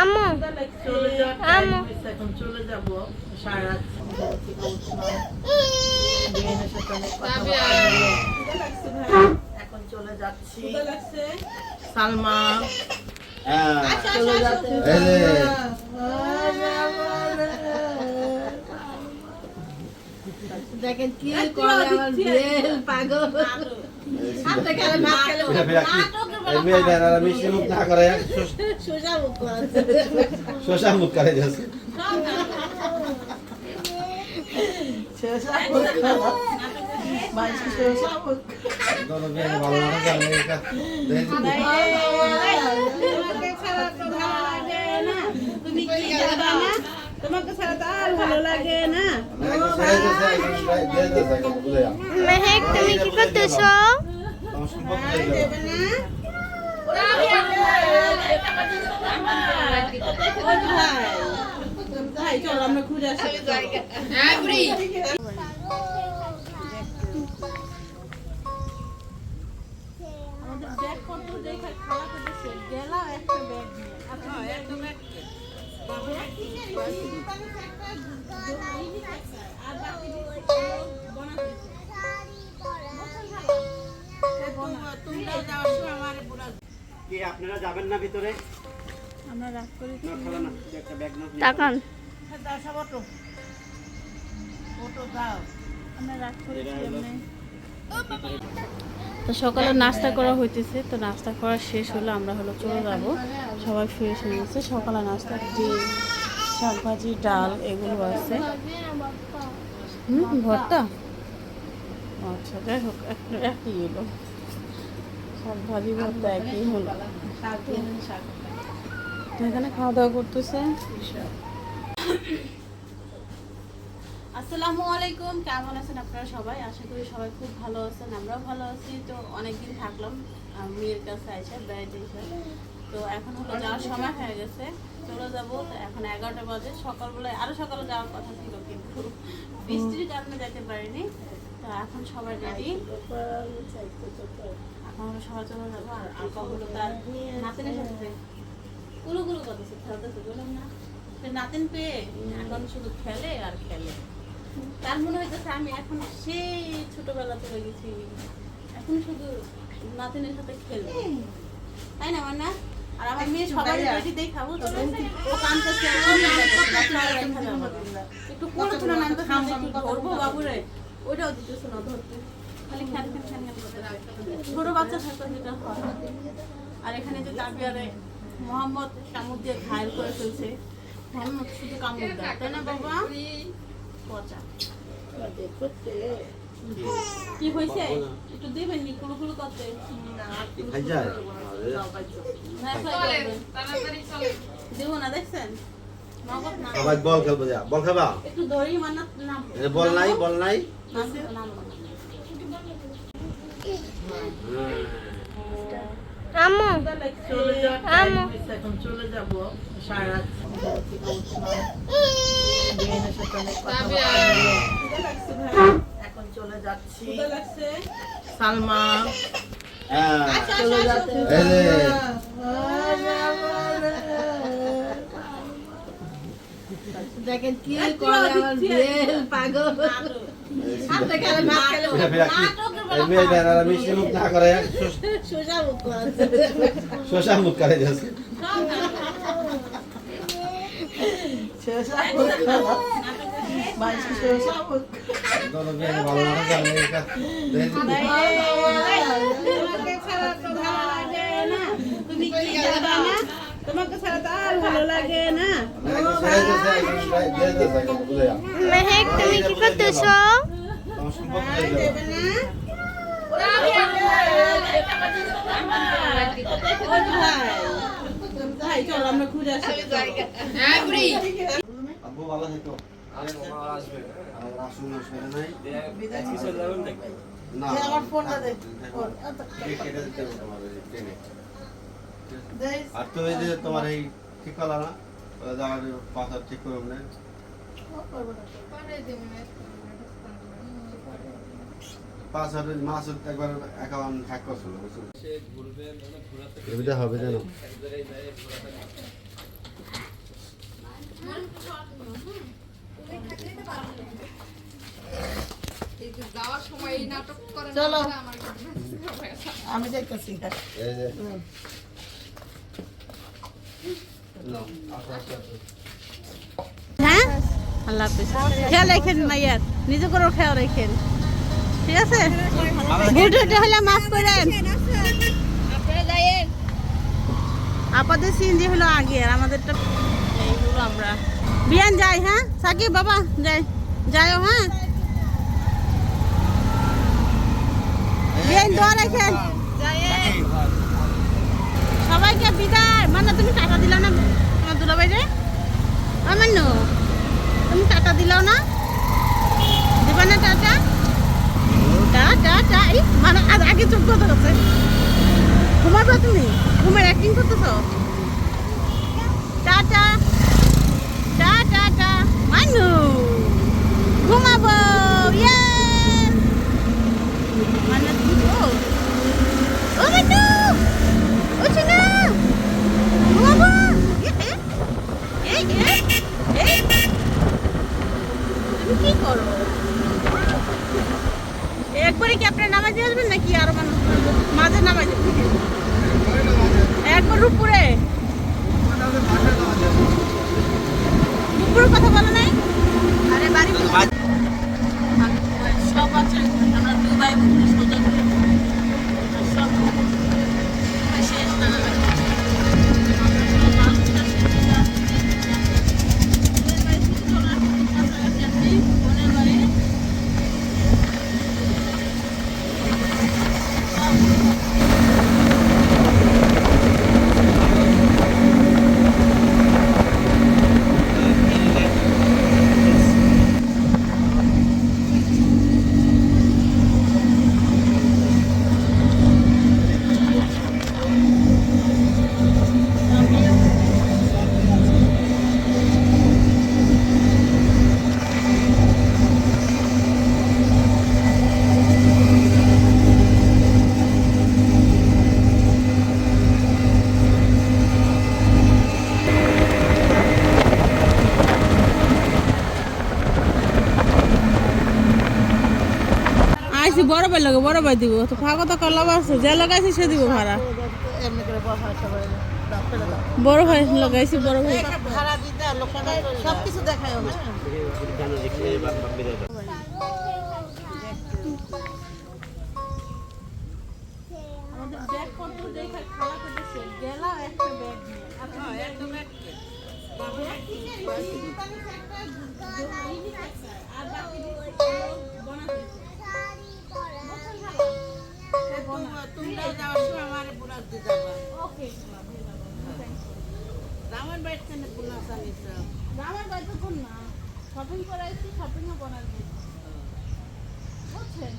আম্মু চলে যাওয়ার আম্মু। এখন চলে যাব সারা রাত। এখন চলে যাচ্ছি সালমা হ্যাঁ চলে যাচ্ছে দেখেন কি করে আমার পাগল মিষ্টি মুখ না করে। মুখ যাচ্ছে তোমাকে ছাড়া তো আর ভালো লাগে না। মেহেক তুমি কি করতেছো? গেলাম একটা ব্যাগ নিয়ে আচ্ছা একটা ব্যাগ আপনারা যাবেন না ভিতরে? আমরা রাগ করি না খেলা না একটা ব্যাগ না তাকান। দাও সব অটো। অটো দাও। আমরা রাগ এমনি? তো সকালে নাস্তা করা হইতেছে তো নাস্তা করা শেষ হলো আমরা হলো চলে যাব। সবাই ফ্রেশ হয়ে গেছে সকালে নাস্তা ডিম শাকভাজি ডাল এগুলো আছে। হুম ভর্তা? আচ্ছা যাই হোক একটা একই এলো। শাকভাজি ভর্তা একই হলো। এখানে খাওয়া দাওয়া করতেছে? আসসালামু আলাইকুম কেমন আছেন আপনারা সবাই? আশা করি সবাই খুব ভালো আছেন আমরাও ভালো আছি। তো অনেকদিন থাকলাম মেয়ের কাছে আইসা বেড়াইতে তো এখন হলো যাওয়ার সময় হয়ে গেছে চলে যাব। এখন এগারোটা বাজে সকালবেলায় আরও সকালে যাওয়ার কথা ছিল কিন্তু বৃষ্টির কারণে যেতে পারিনি। তো এখন সবাই রেডি যাব আর তার নাতিনের সাথে গুলো গুলো করতেছে খেলতেছে বললাম না। সে পেয়ে এখন শুধু খেলে আর খেলে। তার মনে হইতেছে আমি এখন সেই ছোটবেলা চলে গেছি এখন শুধু নাতিনের সাথে খেলব। তাই না আমার না আর আমার মেয়ে সবাই রেডি দেই খাব তো ও কানতেছে একটু কোনো নামতে একটু ধরবো বাবুরে। ওইটাও দিতেছে না ধরতে। খালি খ্যান খ্যান খ্যান খ্যান করতে ছোট বাচ্চা থাকতে যেটা হয় আর এখানে যে তারবিয়ারে মোহাম্মদ কামড় দিয়ে ঘায়ল করে ফেলছে মোহাম্মদ শুধু কামড় দেয়। তাই না বাবা? পচা। কি হয়েছে? একটু দেবেন নি? কুলু কুলু করতে? খাই যায়। না, দেবো না দেখছেন? সবাই বল খেলব যা। বল খাবা একটু দড়ি মানা বল নাই বল নাই। আম্মু আম্মু। এখন চলে যাব। সারা। এখন যাচ্ছি। সালমা। হ্যাঁ। চলে যাচ্ছে দেখেন কি করে আমার বেল পাগল। হাতে খেলে ভাত খেলে এটা ফিরা কি এই মেয়েটা আর মিষ্টি মুখ না করে সোজা মুখ করে শশা মুখ করে যাচ্ছে সোজা মুখ করে মাঝে সোজা মুখ দোনো মেয়ে ভালো না জানে এটা দেখি তোমাকে ছাড়া তো ভালো লাগে না তুমি কি জানো না তোমাকে ছাড়া তো আর ভালো লাগে না মেহেক তুমি কি করতেছো হয়ে আব্বু ভালো থেকো না আমার ফোনটা দে আর তো এই যে তোমার এই ঠিক করা না যে পাথর ঠিক করুন না পাঁচ হাজার মাস একবার অ্যাকাউন্ট হ্যাক করছিল বুঝছ? সুবিধা হবে যেন। যাওয়ার সময় এই নাটক করে চলো। আমি যাইতেছি এই যে। হ্যাঁ? আল্লাহ হাফিজ। খেয়াল রাখেন মাইয়ার নিজে করে খেয়াল রাখেন। ঠিক আছে? ভুল হলে মাফ করেন। আপাদের সিএনজি হলো আগে আর আমাদেরটা এইগুলো আমরা। বিয়ান, যাই হ্যাঁ? সাকিব, বাবা, যাই। যাইও হ্যাঁ? বিয়ান, দোয়া রাখেন। সবাইকে বিদায়। মানে তুমি টাকা দিলা না? আমার দুলাভাই রে আমার তুমি টাকা দিলাও না? দিবা না টাটা টাটা টা এই মানে আজ আগে কথা হচ্ছে তুমি? ঘুমের অ্যাক্টিং করতেছো? টাটা টাটা টা মানু ঘুমাবো। ইয়ে। মানে ও ও ও ভাই লাগে বড় ভাই দিব। তো ফাঁকা তো কলা আছে, যে লাগাইছি সে দিব ভাড়া। বড় ভাই লাগাইছি, বড় ভাই। করতেছে গেলা তোমরা যাওয়ার সময় আমার বুঝছেন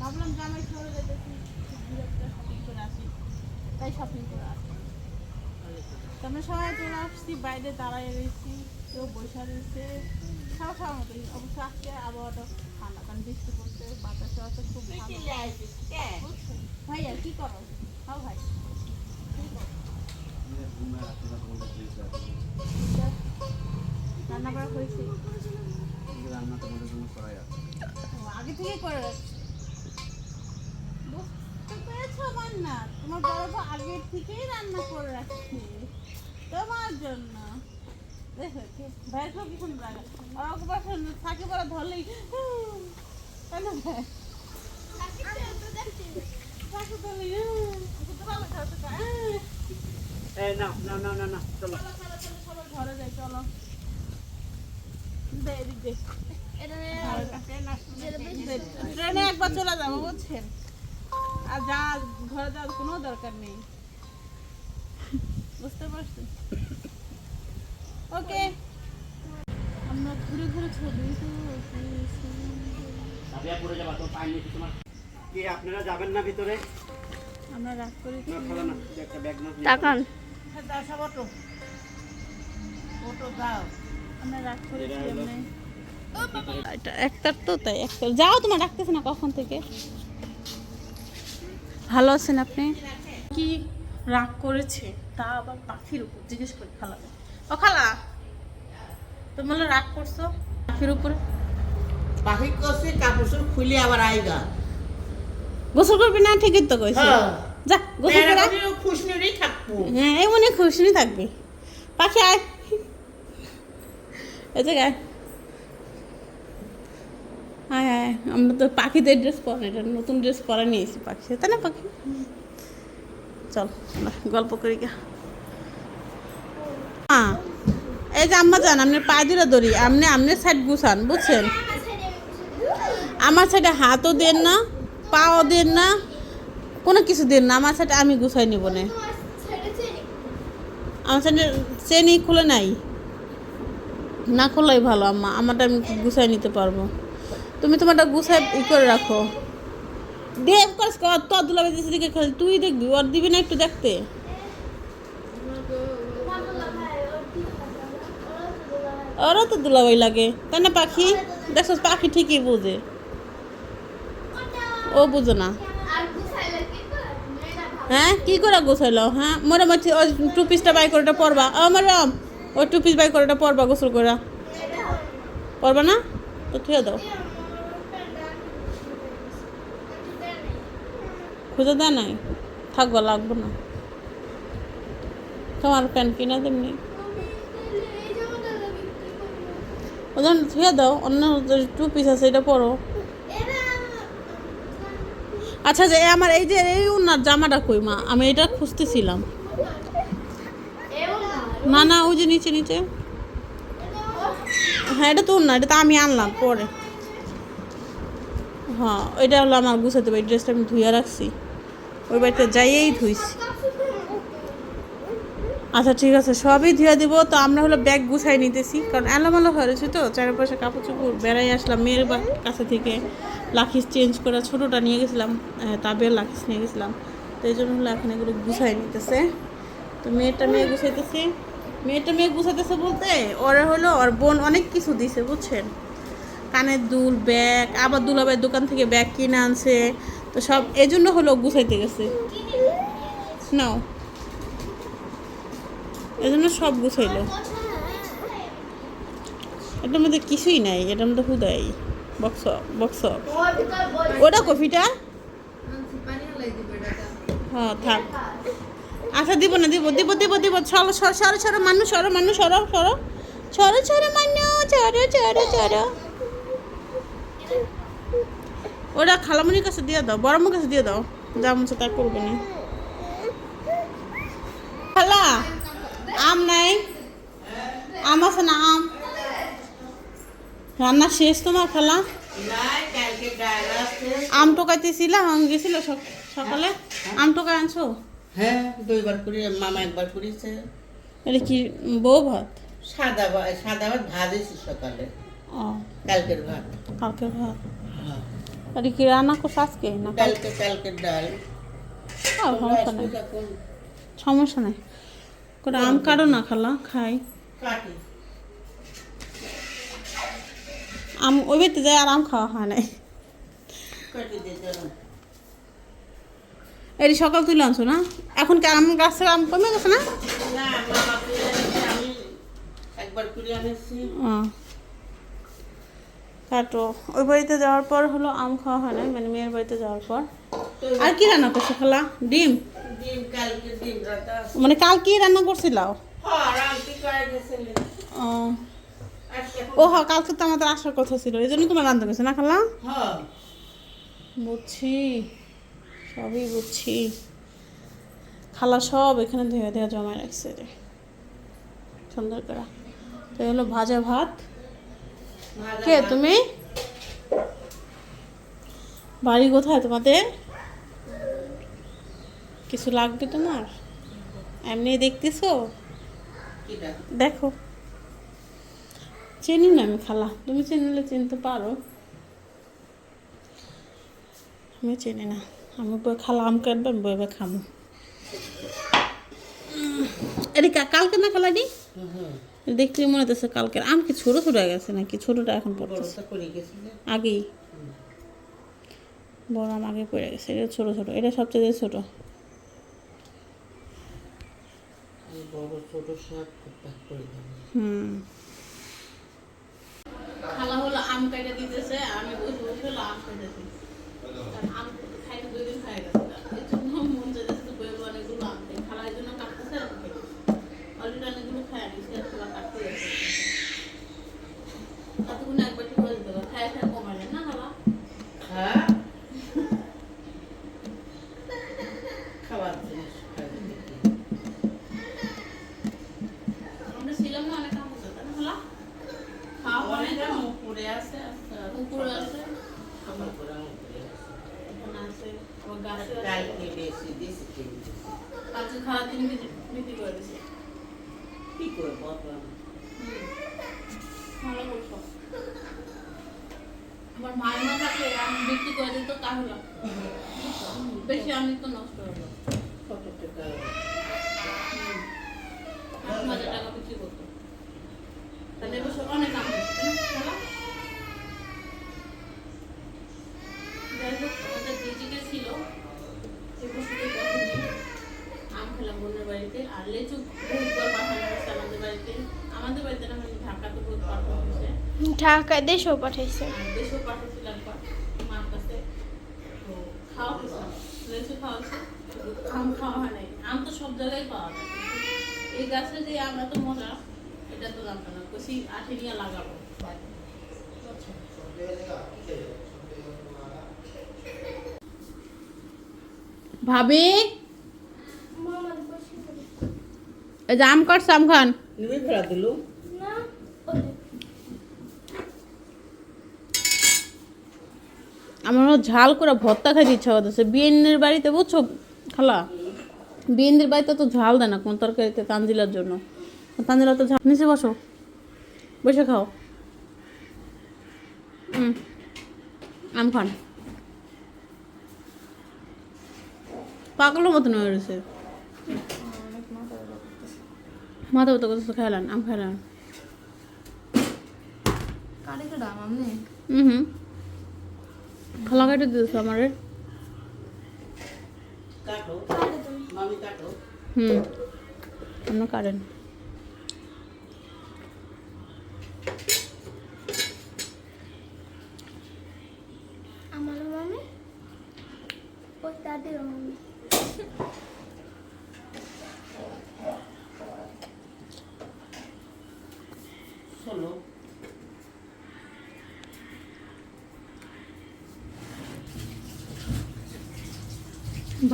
ভাবলাম জামাই শহরে যেতেছি শপিং করে আসি তাই শপিং করে আসি তোমরা সবাই চলে আসছি, বাইরে দাঁড়ায় রয়েছি, কেউ বসে রয়েছে। সব সবার মতোই অবশ্য আজকে আবহাওয়াটা ঠান্ডা কারণ বৃষ্টি পড়ছে বাতাসে আছে খুব ভালো। ভাইয়া কি করো? হ্যাঁ ভাই। রান্না করা হয়েছে? রান্না তোমাদের জন্য করাই আছে আগে থেকে করে রাখছি বুঝতে পেরেছ তোমার বড় বউ আগে থেকেই রান্না করে রাখছি তোমার জন্য। দেখো বাইরে সব কিছু লাগে থাকে বড় ধরলেই। কেন ভাই তাকে ধরলেই ওকে তো ভালো খাওয়া তো খায়। এই না ট্রেনে একবার চলে যাব বুঝছেন? আর যা ঘরে যাওয়ার কোনো দরকার নেই। বুঝতে পারছি ওকে। আমরা ঘুরে ঘুরে ছবি তো কি আপনারা যাবেন না ভিতরে? আমরা রাগ করি না একটা ব্যাগ না। তাকান। অটো। অটো দাও। আমরা রাগ করেছি এমনি? এটা একটার তো তাই একটা যাও তোমার ডাকতেছে না কখন থেকে? ভালো আছেন আপনি? কি রাগ করেছে তা আবার পাখির উপর জিজ্ঞেস করি খালাকে ও খালা! তুমি বলে রাগ করছ? পাখির উপরে? পাখি করছে কাপড় খুলে আবার আইগা। গোসল করবি না? ঠিকই তো কইছে। হ্যাঁ। যা গোসল করে আয়। থাকব। হ্যাঁ এই মনে খুশি থাকবি। পাখি আয়। যে গায়। আয় আয় আমরা তো পাখিদের ড্রেস পরে এটা নতুন ড্রেস পরে নিয়েছি পাখি। তাই না পাখি? চল গল্প করি গা। হ্যাঁ এই যে আম্মা যান আপনি পা দিলে দড়ি আপনি আপনি সাইড গুছান, বুঝছেন? আমার সাইডে হাতও দেন না, পাও দেন না, কোনো কিছু দেন না, আমার সাইডে আমি গুছাই নিব না। আমার সাইডে চেনি খুলে নাই। না খোলাই ভালো, আম্মা, আমারটা আমি গুছাই নিতে পারব। তুমি তোমারটা গুছাই ই করে রাখো। দেখ করিস তোর দুলাবে দিকে খালি তুই দেখবি, ওর দিবি না একটু দেখতে? ওরও তো দুলাবাই লাগে। তাই না পাখি? দেখছ, পাখি ঠিকই বোঝে। ও বুঝো না। হ্যাঁ কি করে গোছাইলো? হ্যাঁ মনে মধ্যে ওই টু পিসটা বাই করে পরবা। আমার রাম, ওই টু পিস বাই করে পরবা, গোসল করে পরবা না? তো থুয়ে দাও। খুঁজে দেয় নাই? থাকব, লাগবো না। তোমার প্যান্ট কিনা তেমনি। ওজন থুয়ে দাও, অন্য টু পিস আছে, এটা পরো। আচ্ছা যে আমার এই যে এই উনার জামাটা কই, মা? আমি এটা খুঁজতেছিলাম। না না, ওই যে নিচে নিচে। হ্যাঁ এটা তো না এটা তো আমি আনলাম, পরে। হ্যাঁ এটা হলো আমার গুছাতে পারি ড্রেসটা আমি ধুয়ে রাখছি। ওই বাড়িতে যাইয়েই ধুইছি। আচ্ছা ঠিক আছে, সবই ধুয়ে দিব। তো আমরা হলো ব্যাগ গুছাই নিতেছি, কারণ এলোমেলো হয়ে রয়েছে তো, চারপাশে কাপড় চোপড় বেড়াই আসলাম, মেয়ের কাছে থেকে লাখিস চেঞ্জ করে ছোটোটা নিয়ে গেছিলাম তাবের লাখিস নিয়ে গেছিলাম। তো এই জন্য হলো এখন এগুলো গুছাই নিতেছে। তো মেয়েটা মেয়ে গুছাইতেছে। মেয়েটা মেয়ে গুছাইতেছে বলতে ওরা হলো ওর বোন অনেক কিছু দিছে, বুঝছেন? কানের দুল, ব্যাগ, আবার দুলাবের দোকান থেকে ব্যাগ কিনে আনছে। তো সব এই জন্য হলো গুছাইতে গেছে। নাও। এই জন্য সব গুছাইলো এটার মধ্যে কিছুই নাই এটার মধ্যে হুদাই। বক্স বক্স ওটা কফিটা? হ্যাঁ থাক। আচ্ছা দিব না, দিব দিব দিব দিব। সরো সরো সরো সরো মানুষ সরো মানুষ সরো সরো সরো সরো মানুষ সরো সরো সরো ওটা খালামনির কাছে দিয়ে দাও, বড়মার কাছে দিয়ে দাও। যা মন তা করবে না। খালা! আম নাই? আম আছে না আম? রান্না শেষ তোমার খালা? আম টোকাইতেছিলাম আম গেছিল সকালে? আম টোকাই আনছো? হ্যাঁ দুইবার করে মামা একবার করেছে। এটা কি বউ ভাত? সাদা ভাত সাদা ভাত ভাজেছি সকালে। ও। কালকের ভাত। কালকে ভাত? এটা কি রান্না করছ আজকে না কালকে? কালকের ডাল। সমস্যা নেই। সমস্যা নেই। করে আম কারও না খালা খাই। আম ওই বাড়িতে যায় আর আম খাওয়া হয় নাই। এটি সকাল তুলে আনছো না? এখন কি আম গাছের আম কমে গেছে না? কাটো। ওই বাড়িতে যাওয়ার পর হলো আম খাওয়া হয় না মানে মেয়ের বাড়িতে যাওয়ার পর। আর কি রান্না করছ খালা? ডিম? মানে কাল কি রান্না করছিলাও? হ্যাঁ ও। এখন- ও হ্যাঁ কালকে তো আমাদের আসার কথা ছিল এই জন্য তোমার রান্না করছে না খালা? হ্যাঁ। বুঝছি সবই বুঝছি। খালা সব এখানে ধুয়ে ধুয়ে জমায় রাখছে রে। সুন্দর করে। তো হলো ভাজা ভাত। কে তুমি? বাড়ি কোথায় তোমাদের? কিছু লাগবে তোমার? এমনি দেখতেছো? দেখো। চিনি না আমি খালা। তুমি চিনলে চিনতে পারো। আমি চিনি না। আমি বই খালা আম কাটবে আমি বইবে খামো। এটি কালকে না খালাডি হুম, দেখতে মনে হতেছে কালকের। আম কি ছোটো ছোটো হয়ে গেছে নাকি? ছোটোটা এখন পড়তেছে বড়টা আগেই। বড় আম আগে পড়ে গেছে। এটা ছোট ছোট। এটা সবচেয়ে ছোট। বড় ছোট শাক ভাগ করে হুম। খালা হলো আম কেটে দিতেছে আমি বসে বসে হলো আম কেটেছি কারণ আম খাইতে দুই দিন খাই গেছে এর জন্য মন চাইতেছে তো বইয়ে অনেকগুলো আম খাই খালা এই জন্য কাটতেছে অলরেডি অনেকগুলো খাই আনিছে আর খালা কাটতে যাচ্ছে কতক্ষণ একবার ঠিক হয়ে যেতে খাই খাই কমালে না খালা হ্যাঁ খাবার জিনিস খাইতে দিতে। আমরা ছিলাম না অনেক আম হতো তাই না খালা খাওয়া অনেক অনেকটা আম। মুখ পড়ে আছে আস্তে আস্তে। পুকুর আছে আমার পুরা মুখ পড়ে আছে। এখানে আছে আবার গাছে আছে কালকে বেশি দিছি কিনতে। কাছে খাওয়া তিনি বিক্রি করে দিছে কি করে বললাম ভালো করছ আমার মায়ের না থাকলে আমি বিক্রি করে দিত তাহলে বেশি আমি তো নষ্ট হলো কত টাকা আট হাজার টাকা বিক্রি করতো তাহলে এবছর অনেক দাম হচ্ছে তাই না? বলো? যাই হোক আমাদের দিদিকে ছিল এবছরে আম খেলাম বোনের বাড়িতে আর লেচু বহুতবার পাঠানো হয়েছে আমাদের বাড়িতে আমাদের বাড়িতে না মানে ঢাকাতে বহুত পাঠানো হয়েছে ঢাকায় দেশেও পাঠাইছে দেশেও পাঠিয়েছিলাম একবার মার কাছে তো খাওয়া খাওয়া আম খাওয়া আম তো সব জায়গায় পাওয়া যায় এই গাছে যে আম এত মজা এটা তো জানতাম না কষি আঠে নিয়ে লাগাবো? ভাবি আম কাটছে আম খান দিলু আমারও ঝাল করে ভর্তা খাইতে ইচ্ছা করতেছে। বিয়েনের বাড়িতে বুঝছ খালা? বিয়েনের বাড়িতে তো ঝাল দেয় না কোন তরকারিতে তানজিলার জন্য। তানজিলা তো ঝাল নিচে বসো। বসে খাও। আম খান। পাগলের মতন হয়ে রয়েছে। মাথা ব্যথা করতেছে খাইলাম আম কেডা হুম হুম। খালা কাটে দিয়েছ আমারে। কাটো। মামি কাটো। হুম। অন্য কারেন আমার মামি ওই দাদির মামি।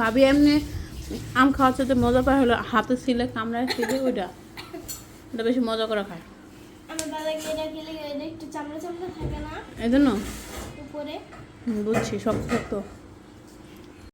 ভাবি এমনি আম খাওয়ার সাথে মজা পায় হলো হাতে ছিলে কামড়ায় ছিলে ওইটা। ওটা বেশি মজা করে খায়। এই জন্য বুঝছি শক্ত শক্ত।